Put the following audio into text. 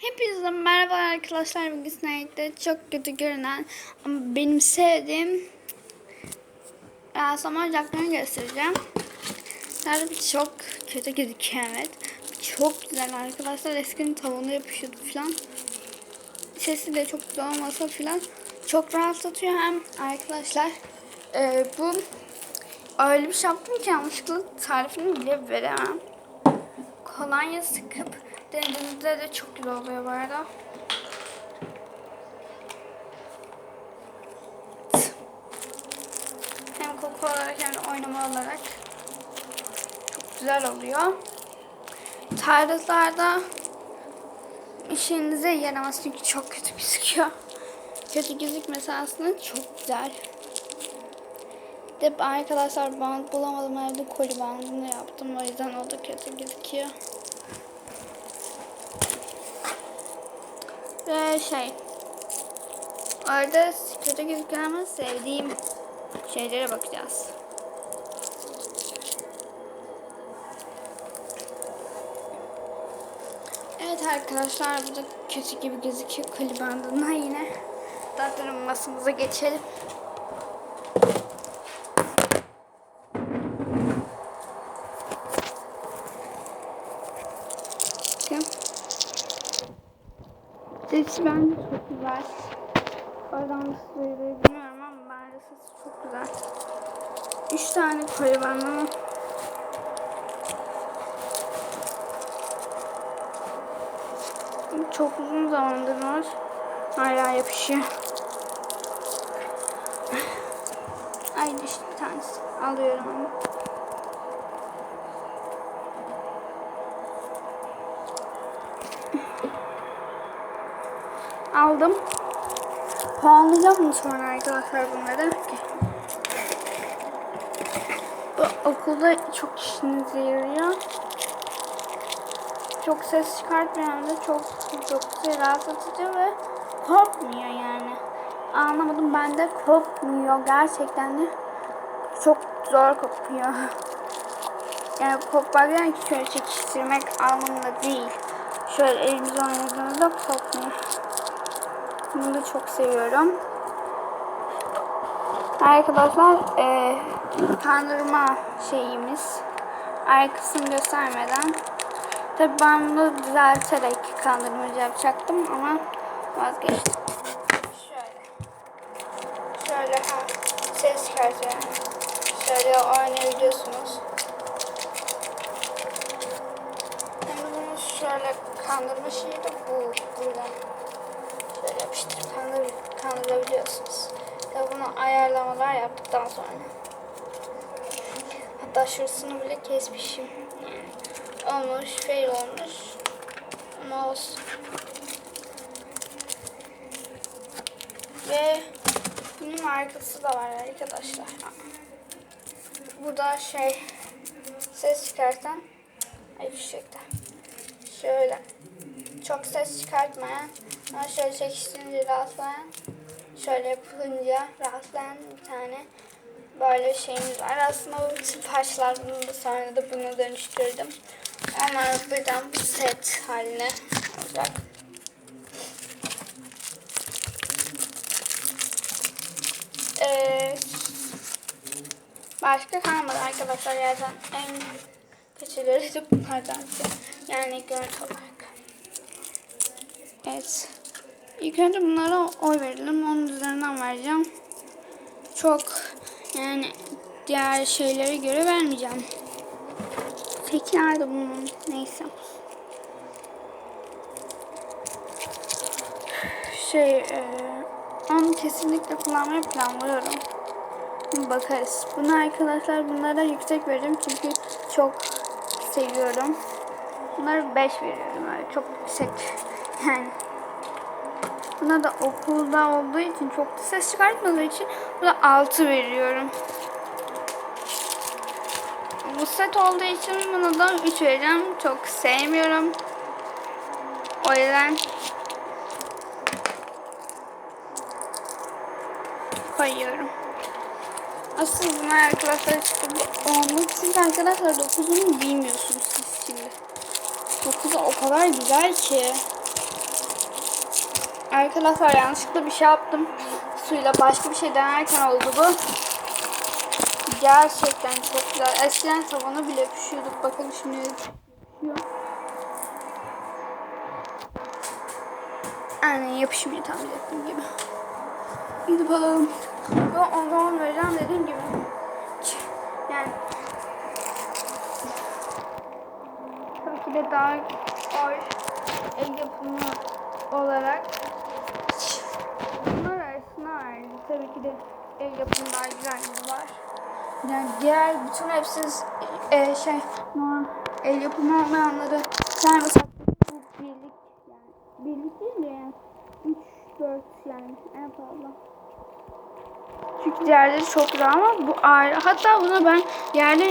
Hepinize merhaba arkadaşlar. Bugün Snake'de çok kötü görünen ama benim sevdiğim yansıma ocaklarını göstereceğim. Tabii çok kötü gözüküyor evet. Çok güzel arkadaşlar. Eskinin tavanı yapışıyordu falan. Sesi de çok güzel olmasa falan. Çok rahatlatıyor hem arkadaşlar. e, bu öyle bir şey yaptım ki yanlışlıkla tarifini bile veremem kolonya sıkıp denediğinizde de çok güzel oluyor bu arada. Hem koku olarak hem de oynama olarak çok güzel oluyor. Tarzlarda işinize yaramaz çünkü çok kötü gözüküyor. Kötü gözükmesi aslında çok güzel. De arkadaşlar bant bulamadım evde koli bandını yaptım o yüzden o da kötü gözüküyor. Ve şey orada gözüküyor ama sevdiğim şeylere bakacağız. Evet arkadaşlar bu da kötü gibi gözüküyor koli bandından yine. Zaten masamıza geçelim. Bakın. Sesi bence çok güzel. Oradan duyuluyor bilmiyorum ama bence sesi çok güzel. Üç tane koyu var ama çok uzun zamandır var. Hala yapışıyor. Ay düştü bir tanesi. Alıyorum onu. Aldım. Puanlayacağım mı sonra arkadaşlar bunları? Bu okulda çok işinize yarıyor. Çok ses çıkartmayan da çok çok şey rahatlatıcı ve korkmuyor yani. Anlamadım ben de kopmuyor gerçekten de çok zor kopuyor. Yani kopmak yani şöyle çekiştirmek anlamında değil. Şöyle elimizle oynadığımızda kopmuyor. Bunu da çok seviyorum. Arkadaşlar e, kandırma şeyimiz. Arkasını göstermeden. Tabi ben bunu düzelterek kandırmacı yapacaktım ama vazgeçtim. Şöyle. Ha, ses çıkartıyor. Şöyle oynayabiliyorsunuz. De bunu şöyle kandırma şeyi de bu burada. Yapıştırıp kandır, kandırabiliyorsunuz. Tabi bunu ayarlamalar yaptıktan sonra. Hatta şurasını bile kesmişim. Olmuş, fail olmuş. Ama olsun. Ve bunun arkası da var arkadaşlar. Burada şey ses çıkartan ay fişekten. Şöyle çok ses çıkartmayan ama şöyle çekiştirince rahatlayan şöyle yapınca rahatlayan bir tane böyle şeyimiz var. Aslında bu parçalar bunu sonra da buna dönüştürdüm. Onlar birden bir set haline olacak. Ee, başka kalmadı arkadaşlar zaten en kötüleri de bunlardan. Yani görüntü olarak. Evet. İlk önce bunlara oy verelim. Onun üzerinden vereceğim. Çok yani diğer şeylere göre vermeyeceğim. Peki nerede bunun? Neyse. Şey, e, onu kesinlikle kullanmayı planlıyorum. Bakarız. Bunu arkadaşlar bunlara yüksek vereceğim çünkü çok seviyorum. Bunları 5 veriyorum öyle çok yüksek. Yani Buna da okulda olduğu için çok da ses çıkartmadığı için buna 6 veriyorum. Bu set olduğu için buna da 3 vereceğim. Çok sevmiyorum. O yüzden koyuyorum. Asıl bunlar arkadaşlar çıktı. Bu onluk siz arkadaşlar 9'unu bilmiyorsunuz siz şimdi. 9'u o kadar güzel ki. Arkadaşlar yanlışlıkla bir şey yaptım. Suyla başka bir şey denerken oldu bu. Gerçekten çok güzel. Eskiden tavana bile pişiyorduk. Bakın şimdi pişiyor. Aynen yapışmıyor tahmin ettiğim gibi. Gidip alalım. Ben o zaman vereceğim dediğim gibi. Yani tabii ki de daha ağır el yapımı olarak var. Tabii ki de el yapımı daha güzelleri var. Yani diğer bütün hepsi e, şey normal el yapımı olmayanları bu birlik yani birlik değil de yani 3 4 yani en fazla. Çünkü diğerleri çok güzel ama bu ayrı. Hatta buna ben yerleri